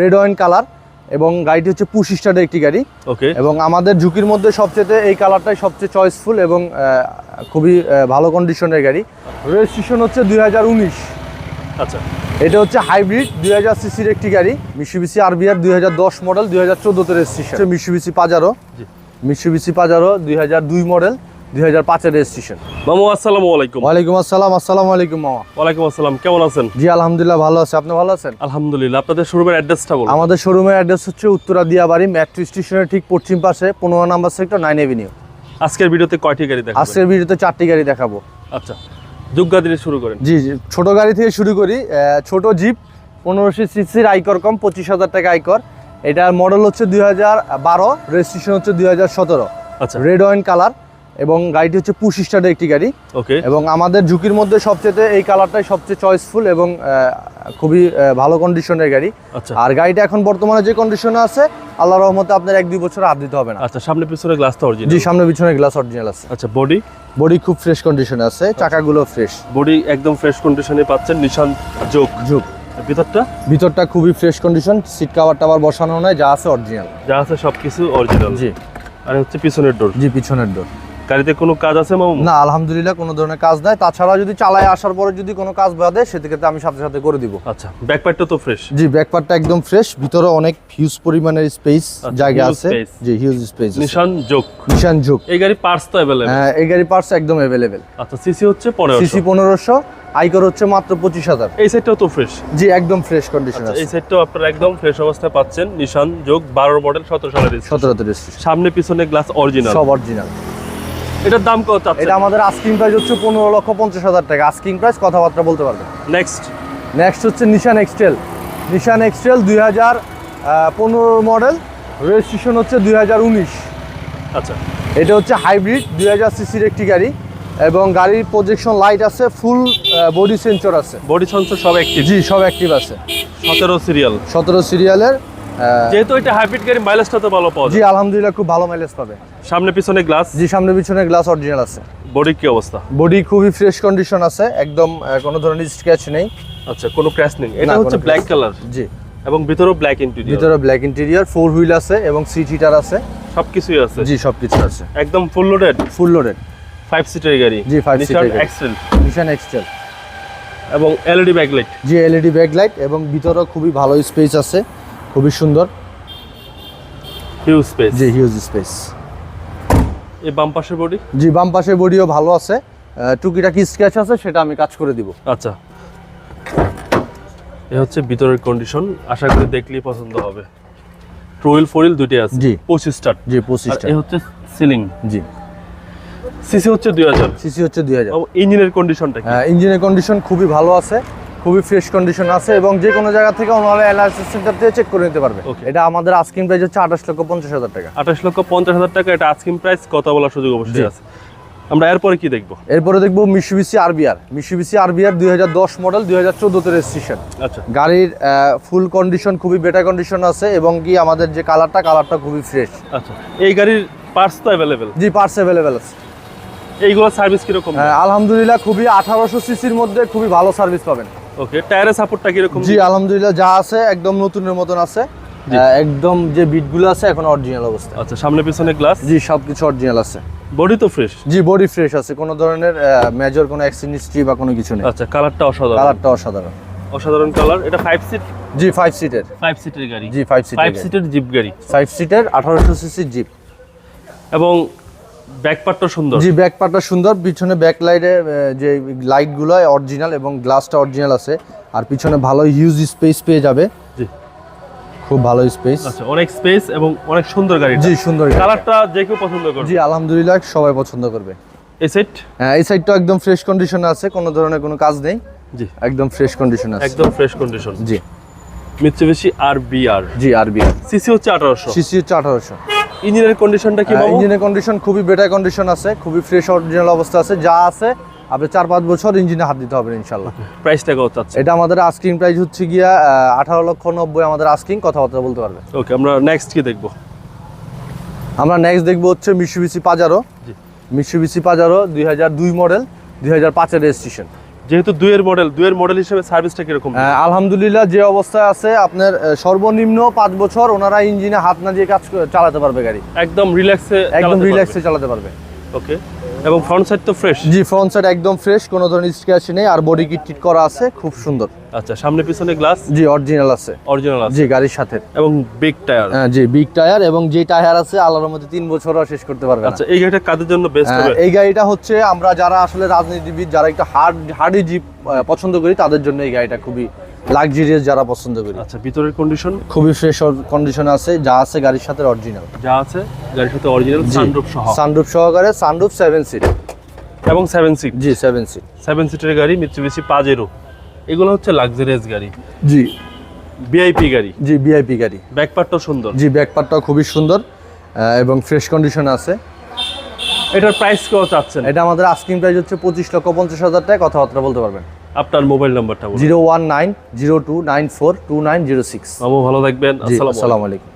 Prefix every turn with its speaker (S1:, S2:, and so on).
S1: Red wine colour এবং গাড়িটি হচ্ছে পুশ স্টার্টের একটি গাড়ি।
S2: ওকে
S1: এবং আমাদের ঝুঁকির মধ্যে সবচেয়ে এই কালারটাই সবচেয়ে চয়েসফুল এবং খুবই ভালো কন্ডিশনের গাড়ি। রেজিস্ট্রেশন হচ্ছে দুই হাজার উনিশ।
S2: আচ্ছা।
S1: এটা হচ্ছে হাইব্রিড দুই হাজার সিসির একটি গাড়ি মিশুবিসি আরবিআর দুই হাজার দশ মডেল দুই হাজার চোদ্দোতে registration Mitsubishi Pajero. Mitsubishi Pajero দুই হাজার দুই মডেল দুই হাজার পাঁচের রেজিস্ট্রেশন
S2: মামু আসসালামু আলাইকুম।
S1: ওয়ালাইকুম আসসালাম আসসালামু আলাইকুম মামা।
S2: ওয়ালাইকুম আসসালাম কেমন আছেন?
S1: জি আলহামদুলিল্লাহ ভালো আছে। আপনি ভালো আছেন?
S2: আলহামদুলিল্লাহ। আপনাদের শোরুমের অ্যাড্রেসটা বলুন।
S1: আমাদের শোরুমের অ্যাড্রেস হচ্ছে উত্তরা দিয়াবাড়ি মেট্রো স্টেশনের ঠিক পশ্চিম পাশে পনেরো নাম্বার সেক্টর নাইন এভিনিউ
S2: আজকের ভিডিওতে কয়টি গাড়ি
S1: আজকের ভিডিওতে চারটি গাড়ি দেখাবো।
S2: আচ্ছা শুরু করেন।
S1: জি জি ছোট গাড়ি থেকে শুরু করি। ছোট জিপ পনেরোশো সিসির আইকর কম পঁচিশ হাজার টাকা আইকর এটার মডেল হচ্ছে দুই হাজার বারো রেজিস্ট্রেশন হচ্ছে দুই হাজার সতেরো।
S2: আচ্ছা।
S1: রেড ওয়াইন কালার এবং গাড়িটি হচ্ছে পুশ স্টার্টের একটি গাড়ি।
S2: ওকে
S1: এবং আমাদের ঝুঁকির মধ্যে সবচেয়ে এই কালারটাই সবচেয়ে চয়েসফুল এবং খুবই ভালো কন্ডিশনের গাড়ি।
S2: আচ্ছা।
S1: আর গাড়িটা এখন বর্তমানে যে কন্ডিশনে আছে আল্লাহ রহমতে আপনার এক দুই বছর হাত দিতে হবে না।
S2: আচ্ছা সামনে পিছনে গ্লাসটা অরিজিনাল
S1: জি সামনে পিছনে গ্লাস অরিজিনাল আছে।
S2: আচ্ছা বডি
S1: বডি খুব ফ্রেশ কন্ডিশনে আছে চাকাগুলো ফ্রেশ
S2: বডি একদম ফ্রেশ কন্ডিশনে পাচ্ছেন নিশান যোগ
S1: ঝুঁক
S2: ভিতরটা?
S1: ভিতরটা খুবই ফ্রেশ কন্ডিশন সিট কাভার টাবার বসানো নয় যা আছে অরিজিনাল
S2: যা আছে সবকিছু অরিজিনাল
S1: জি।
S2: আর হচ্ছে পিছনের ডোর
S1: জি পিছনের ডোর
S2: গাড়িতে কোনো কাজ আছে মামু?
S1: না আলহামদুলিল্লাহ কোনো ধরনের কাজ নাই। তাছাড়া যদি চালায় আসার পরে যদি কোনো কাজ বাদে সেক্ষেত্রে আমি সাথে সাথে করে দিব।
S2: আচ্ছা ব্যাকপ্যাডটা তো ফ্রেশ
S1: জি ব্যাকপার্টটা একদম ফ্রেশ ভিতরে অনেক হিউজ পরিমাণের স্পেস
S2: আচ্ছা,
S1: জায়গা আছে। জি হিউজ স্পেস
S2: নিশান যোগ
S1: নিশান
S2: এই গাড়ি পার্টস তো অ্যাভেলেবল
S1: হ্যাঁ এই গাড়ি পার্টস একদম অ্যাভেলেবেল
S2: আচ্ছা সিসি হচ্ছে পনেরো
S1: সিসি পনেরোশো আইকর হচ্ছে মাত্র পঁচিশ হাজার।
S2: এই সাইডটাও তো ফ্রেশ
S1: জি একদম ফ্রেশ কন্ডিশন
S2: আচ্ছা,
S1: আছে।
S2: এই সাইডটাও আপনারা একদম ফ্রেশ অবস্থায় পাচ্ছেন। নিশান যোগ বারো মডেল সতেরো সালের।
S1: সতেরোতে
S2: সামনে পিছনে গ্লাস অরিজিনাল
S1: সব অরিজিনাল
S2: এটার দাম কত
S1: এটা আমাদের আস্কিং প্রাইস হচ্ছে পনেরো লক্ষ পঞ্চাশ হাজার টাকা। আস্কিং প্রাইস কথাবার্তা বলতে পারবেন।
S2: নেক্সট
S1: নেক্সট হচ্ছে নিশান এক্সটেল নিশান এক্সটেল দুই হাজার পনেরো মডেল রেজিস্ট্রেশন হচ্ছে দুই হাজার উনিশ।
S2: আচ্ছা।
S1: এটা হচ্ছে হাইব্রিড দুই হাজার সিসির একটি গাড়ি। এবং গাড়ির প্রজেকশন লাইট আছে ফুল বডি সেন্সর আছে।
S2: বডি সেন্সর সব অ্যাক্টিভ
S1: জি সব অ্যাক্টিভ আছে।
S2: সতেরো সিরিয়াল
S1: সতেরো সিরিয়ালের
S2: যেহেতু এটা হাইব্রিড গাড়ি মাইলেজটা তো ভালো পাওয়া
S1: জি আলহামদুলিল্লাহ খুব ভালো মাইলেজ পাবে।
S2: সামনে পিছনে গ্লাস
S1: জি সামনে পিছনে গ্লাস অরিজিনাল আছে।
S2: বডি কি অবস্থা?
S1: বডি খুবই ফ্রেশ কন্ডিশন আছে একদম কোনো ধরনের স্ক্র্যাচ নেই।
S2: আচ্ছা কোনো ক্র্যাশ নেই। এটা হচ্ছে ব্ল্যাক কালার
S1: জি।
S2: এবং ভিতরেও ব্ল্যাক ইন্টেরিয়র
S1: ভিতরে ব্ল্যাক ইন্টেরিয়ার ফোর হুইল আছে এবং সিট হিটার আছে।
S2: সবকিছুই আছে?
S1: জি সব কিছু আছে।
S2: একদম full loaded
S1: full loaded
S2: five সিটের গাড়ি?
S1: জি, এর গাড়ি।
S2: এক্সেল
S1: নিশান এক্সটেল
S2: এবং এলইডি ব্যাকলাইট
S1: জি এলইডি ব্যাকলাইট এবং ভিতরে খুবই ভালো স্পেস আছে। খুবই সুন্দর।
S2: হিউজ স্পেস
S1: জি হিউজ স্পেস
S2: এই বাম পাশের বডি
S1: জি বাম পাশে বডিও ভালো আছে। আহ, টুকিটাকি স্ক্র্যাচ আছে সেটা আমি কাজ করে দিব।
S2: আচ্ছা। এ হচ্ছে ভিতরের কন্ডিশন আশা করি দেখলেই পছন্দ হবে। টুয়েল ফোরিল দুইটাই আছে।
S1: জি।
S2: পঁচিশ স্টার্ট
S1: জি
S2: আর
S1: পঁচিশটা
S2: এ হচ্ছে সিলিং
S1: জি।
S2: সিসি হচ্ছে দুই হাজার।
S1: সিসি হচ্ছে দুই হাজার।
S2: ইঞ্জিনের কন্ডিশনটা কি?
S1: ইঞ্জিনের কন্ডিশন খুবই ভালো আছে। খুবই ফ্রেশ কন্ডিশন আছে এবং যে কোনো জায়গা থেকে ওনারা অ্যানালাইসিস সেন্টার থেকে চেক করে নিতে পারবে. এটা আমাদের আস্কিং প্রাইস হচ্ছে আঠাশ লক্ষ পঞ্চাশ হাজার টাকা।
S2: আঠাশ লক্ষ পঞ্চাশ হাজার টাকা এটা আজকিং প্রাইস কথা বলার সুযোগ অবশ্যই আছে। আমরা এরপরে কি দেখব?
S1: এরপরে দেখব মিশুবিসি আরবিআর মিশুবিসি আরবিআর দুই হাজার দশ মডেল দুই হাজার চোদ্দোতে রেজিস্ট্রেশন
S2: আচ্ছা।
S1: গাড়ির ফুল কন্ডিশন খুবই বেটার কন্ডিশন আছে এবং কি আমাদের যে কালারটা কালারটা খুবই ফ্রেশ
S2: আচ্ছা। এই গাড়ির পার্টস তো অ্যাভেলেবেল
S1: জি পার্টস অ্যাভেলেবেল আছে।
S2: এইগুলো সার্ভিস কীরকম?
S1: আলহামদুলিল্লাহ খুবই আঠারোশো সিসির মধ্যে খুবই ভালো সার্ভিস পাবেন।
S2: ওকে টায়ারের সাপোর্টটা কীরকম?
S1: জি আলহামদুলিল্লাহ যা আছে একদম নতুনের মতন আছে। একদম যে বিটগুলো আছে এখন অরিজিনাল অবস্থা
S2: আচ্ছা সামনে পিছনে গ্লাস
S1: জি সব কিছু অরিজিনাল আছে।
S2: বডি তো ফ্রেশ
S1: জি বডি ফ্রেশ আছে। কোনো ধরনের মেজর কোনো অ্যাক্সিডেন্ট হিস্ট্রি বা কোনো কিছু নেই।
S2: আচ্ছা কালারটা অসাধারণ।
S1: কালারটা অসাধারণ।
S2: অসাধারণ কালার এটা ফাইভ সিট
S1: জি ফাইভ সিটের
S2: ফাইভ সিটের গাড়ি।
S1: জি ফাইভ
S2: ফাইভ
S1: সিটের
S2: সিটের জিপ গাড়ি।
S1: ফাইভ সিটের আঠারোশো সিসির জিপ
S2: এবং ব্যাক পার্টটা সুন্দর।
S1: জি ব্যাক পার্টটা সুন্দর। পিছনে ব্যাক যে লাইটগুলো অরিজিনাল এবং গ্লাসটা অরিজিনাল আছে। আর পিছনে ভালো হিউজ স্পেস পেয়ে যাবে।
S2: জি।
S1: খুব ভালো স্পেস
S2: আচ্ছা অনেক স্পেস এবং অনেক সুন্দর গাড়ি
S1: জি সুন্দর
S2: কালারটা যে কেউ পছন্দ করবে।
S1: জি আলহামদুলিল্লাহ সবাই পছন্দ করবে।
S2: এই সেট
S1: হ্যাঁ এই সাইডটা একদম ফ্রেশ কন্ডিশনে আছে কোনো ধরনের কোনো কাজ নেই।
S2: জি।
S1: একদম ফ্রেশ কন্ডিশন আছে।
S2: একদম ফ্রেশ কন্ডিশন
S1: জি।
S2: মিৎসুবিশি আর বিআর
S1: জি আরবিআর
S2: সিসি হচ্ছে আঠারোশো।
S1: সিসি হচ্ছে আঠারোশো।
S2: ইঞ্জিনের কন্ডিশনটা কি
S1: ইঞ্জিনের কন্ডিশন খুবই বেটার কন্ডিশন আছে খুবই ফ্রেশ অরিজিনাল অবস্থা আছে যা আছে আপনি চার পাঁচ বছর ইঞ্জিনে হাত দিতে হবে ইনশাল্লাহ
S2: প্রাইসটা কত চাচ্ছে
S1: এটা আমাদের আস্কিং প্রাইস হচ্ছে গিয়া আঠারো লক্ষ নব্বই আমাদের আস্কিং কথাবার্তা বলতে পারবে।
S2: ওকে আমরা নেক্সট কি দেখব?
S1: আমরা নেক্সট দেখব হচ্ছে মিশুবিসি পাজারো। মিশুবিসি পাজারো দুই হাজার দুই মডেল দুই হাজার পাঁচের রেজিস্ট্রেশন
S2: যেহেতু দুয়ের মডেল দুয়ের মডেল হিসেবে সার্ভিসটা কীরকম?
S1: আলহামদুলিল্লাহ যে অবস্থায় আছে আপনার সর্বনিম্ন পাঁচ বছর ওনারা ইঞ্জিনে হাত না দিয়ে কাজ চালাতে পারবে গাড়ি।
S2: একদম রিল্যাক্সে
S1: একদম রিল্যাক্সে চালাতে পারবে।
S2: ওকে এবং ফ্রন্ট সাইড তো ফ্রেশ
S1: জি ফ্রন্ট সাইড একদম ফ্রেশ কোনো ধরনের স্ক্র্যাচ নেই আর বডি কিট টিট করা আছে খুব সুন্দর।
S2: আচ্ছা সামনে পিছনে গ্লাস
S1: জি অরিজিনাল আছে।
S2: অরিজিনাল আছে।
S1: জি গাড়ির সাথে।
S2: এবং বিগ টায়ার
S1: হ্যাঁ, জি বিগ টায়ার এবং যে টায়ার আছে আল্লাহর মধ্যে তিন বছরও শেষ করতে পারবে
S2: আচ্ছা এই গাড়িটা কাদের জন্য বেস্ট
S1: হ্যাঁ,
S2: হবে?
S1: এই গাড়িটা হচ্ছে আমরা যারা আসলে রাজনীতিবিদ যারা একটু হার্ড হার্ডি জিপ পছন্দ করি তাদের জন্য এই গাড়িটা খুবই লাক্সারিয়াস যারা পছন্দ করি।
S2: আচ্ছা ভিতরের কন্ডিশন
S1: খুবই ফ্রেশ কন্ডিশন আছে যা আছে গাড়ির সাথে অরিজিনাল
S2: যা আছে গাড়ির সাথে অরিজিনাল সানরুফ সহ।
S1: সানরুফ সহকারে সানরুফ সেভেন সিট
S2: এবং সেভেন সিট
S1: জি সেভেন সিট
S2: সেভেন সিটের গাড়ি মিৎসুবিশি পাজেরো এগুলো হচ্ছে লাক্সারিয়াস গাড়ি।
S1: জি।
S2: ভিআইপি গাড়ি।
S1: জি ভিআইপি গাড়ি।
S2: ব্যাকপার্টও সুন্দর।
S1: জি ব্যাকপার্টটাও খুবই সুন্দর এবং ফ্রেশ কন্ডিশন আছে।
S2: এটার প্রাইস কত চাচ্ছেন
S1: এটা আমাদের আস্কিং প্রাইস হচ্ছে পঁচিশ লক্ষ পঞ্চাশ হাজার টাকা কথাবার্তা বলতে পারবেন।
S2: আপনার মোবাইল নাম্বারটা
S1: zero one nine zero two nine four two nine zero six.
S2: ভালো থাকবেন।
S1: আসসালামু আলাইকুম।